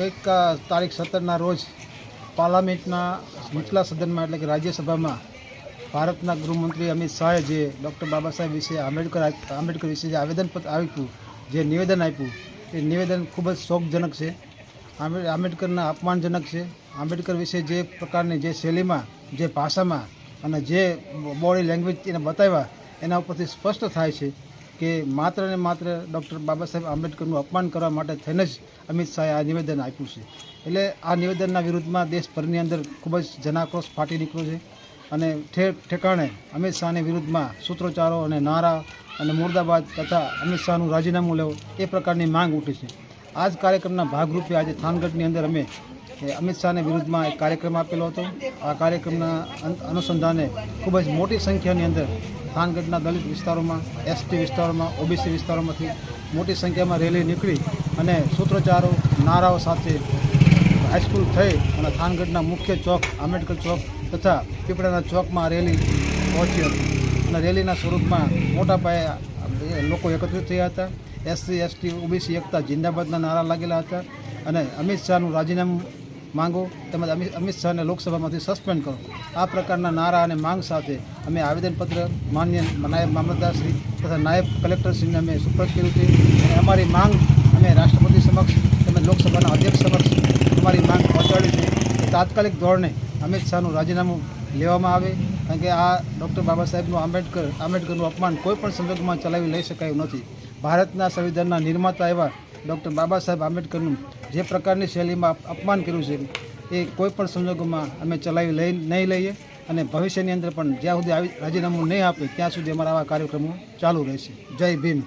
ગઈક તારીખ સત્તરના રોજ પાર્લામેન્ટના નીચલા સદનમાં એટલે કે રાજ્યસભામાં ભારતના ગૃહમંત્રી અમિત શાહે જે ડૉક્ટર બાબા સાહેબ વિશે આંબેડકર આંબેડકર વિશે જે આવેદનપત્ર આપ્યું જે નિવેદન આપ્યું, એ નિવેદન ખૂબ જ શોકજનક છે. આંબેડકરના અપમાનજનક છે. આંબેડકર વિશે જે પ્રકારની જે શૈલીમાં, જે ભાષામાં અને જે બોડી લેંગ્વેજ એને બતાવ્યા, એના ઉપરથી સ્પષ્ટ થાય છે કે માત્ર ને માત્ર ડૉક્ટર બાબા સાહેબ આંબેડકરનું અપમાન કરવા માટે થઈને જ અમિત શાહે આ નિવેદન આપ્યું છે. એટલે આ નિવેદનના વિરુદ્ધમાં દેશભરની અંદર ખૂબ જ જનાક્રોશ ફાટી નીકળ્યો છે અને ઠેર ઠેકાણે અમિત શાહની વિરુદ્ધમાં સૂત્રોચ્ચારો અને નારા અને મુર્દાબાદ તથા અમિત શાહનું રાજીનામું લેવું એ પ્રકારની માંગ ઉઠી છે. આ જ કાર્યક્રમના ભાગરૂપે આજે થાનગઢની અંદર અમે અમિત શાહની વિરુદ્ધમાં એક કાર્યક્રમ આપેલો હતો. આ કાર્યક્રમના અનુસંધાને ખૂબ જ મોટી સંખ્યાની અંદર થાનગઢના દલિત વિસ્તારોમાં એસટી વિસ્તારોમાં ઓબીસી વિસ્તારોમાંથી મોટી સંખ્યામાં રેલી નીકળી અને સૂત્રોચ્ચારો નારાઓ સાથે હાઈસ્કૂલ થઈ અને થાનગઢના મુખ્ય ચોક, આંબેડકર ચોક તથા પીપળાના ચોકમાં રેલી પહોંચી હતી. અને રેલીના સ્વરૂપમાં મોટા પાયે લોકો એકત્રિત થયા હતા. એસસી એસટી ઓબીસી એકતા જિંદાબાદના નારા લાગેલા હતા. અને અમિત શાહનું રાજીનામું માંગો, તેમજ અમિત શાહને લોકસભામાંથી સસ્પેન્ડ કરો. આ પ્રકારના નારા અને માંગ સાથે અમે આવેદનપત્ર માન્ય નાયબ મામલતદારશ્રી તથા નાયબ કલેક્ટરશ્રીને અમે સુપ્રત કર્યું છે. અને અમારી માંગ અમે રાષ્ટ્રપતિ સમક્ષ તેમજ લોકસભાના અધ્યક્ષ સમક્ષ અમારી માંગ પહોંચાડી છે તાત્કાલિક ધોરણે અમિત શાહનું રાજીનામું લેવામાં આવે. કારણ કે આ ડૉક્ટર બાબા સાહેબનું આંબેડકર, આંબેડકરનું અપમાન કોઈ પણ સંજોગોમાં ચલાવી લઈ શકાયું નથી. ભારતના સંવિધાનના નિર્માતા એવા ડૉક્ટર બાબા સાહેબ આંબેડકરનું જે પ્રકારની શૈલીમાં અપમાન કર્યું છે, એ કોઈપણ સંજોગોમાં અમે ચલાવી લઈ, નહીં લઈએ અને ભવિષ્યની અંદર પણ જ્યાં સુધી રાજીનામું નહીં આપે, ત્યાં સુધી અમારા આવા કાર્યક્રમો ચાલુ રહેશે. જય ભીમ.